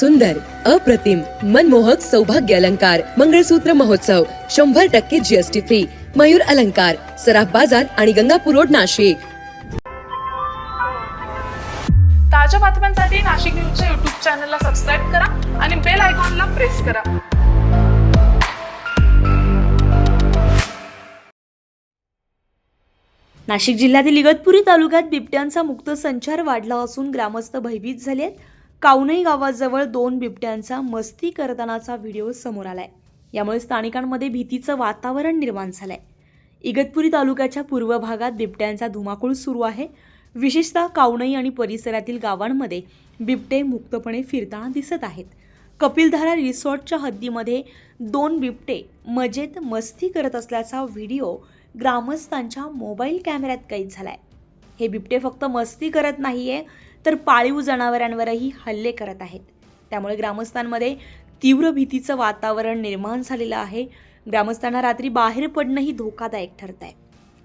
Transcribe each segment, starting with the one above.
सुंदर अप्रतिम मनमोहक सौभाग्य अलंकार मंगळसूत्र महोत्सव शंभर टक्के जीएसटी फ्री मयूर अलंकार सराफ बाजार आणि गंगापूर रोड नाशिक. ताज्या बातम्यांसाठी नाशिक न्यूजच्या युट्यूब चॅनलला सबस्क्राईब करा आणि बेल आयकॉनला प्रेस करा. नाशिक जिल्ह्यातील इगतपुरी तालुक्यात बिबट्यांचा मुक्त संचार वाढला असून ग्रामस्थ भयभीत झाले आहेत कावनई गावाजवळ दोन बिबट्यांचा मस्ती करतानाचा व्हिडिओ समोर आलाय. यामुळे स्थानिकांमध्ये भीतीचं वातावरण निर्माण झालंय. इगतपुरी तालुक्याच्या पूर्व भागात बिबट्यांचा धुमाकूळ सुरू आहे. विशेषतः कावनई आणि परिसरातील गावांमध्ये बिबटे मुक्तपणे फिरताना दिसत आहेत. कपिलधारा रिसॉर्टच्या हद्दीमध्ये दोन बिबटे मजेत मस्ती करत असल्याचा व्हिडिओ ग्रामस्थांच्या मोबाईल कॅमेऱ्यात कैद झालाय. हे बिबटे फक्त मस्ती करत नाहीये तर पाळीव जनावरांवरही हल्ले करत आहेत. त्यामुळे ग्रामस्थांमध्ये तीव्र भीतीचं वातावरण निर्माण झालेलं आहे. ग्रामस्थांना रात्री बाहेर पडणंही धोकादायक ठरत आहे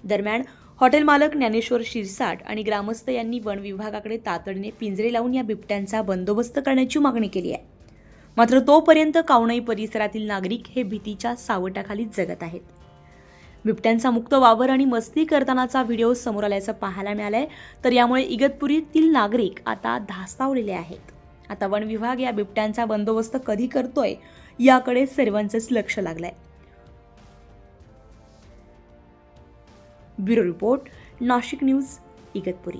दरम्यान हॉटेल मालक ज्ञानेश्वर शिरसाट आणि ग्रामस्थ यांनी वन विभागाकडे तातडीने पिंजरे लावून या बिबट्यांचा बंदोबस्त करण्याची मागणी केली आहे. मात्र तोपर्यंत कावणाई परिसरातील नागरिक हे भीतीच्या सावटाखाली जगत आहेत. बिबट्यांचा मुक्त वावर आणि मस्ती करतानाचा व्हिडिओ समोर आल्याचं पाहायला मिळालंय. तर यामुळे इगतपुरीतील नागरिक आता धास्तावलेले आहेत. आता वन विभाग या बिबट्यांचा बंदोबस्त कधी करतोय याकडे सर्वांचंच लक्ष लागलंय. Bureau report Nashik news Igatpuri.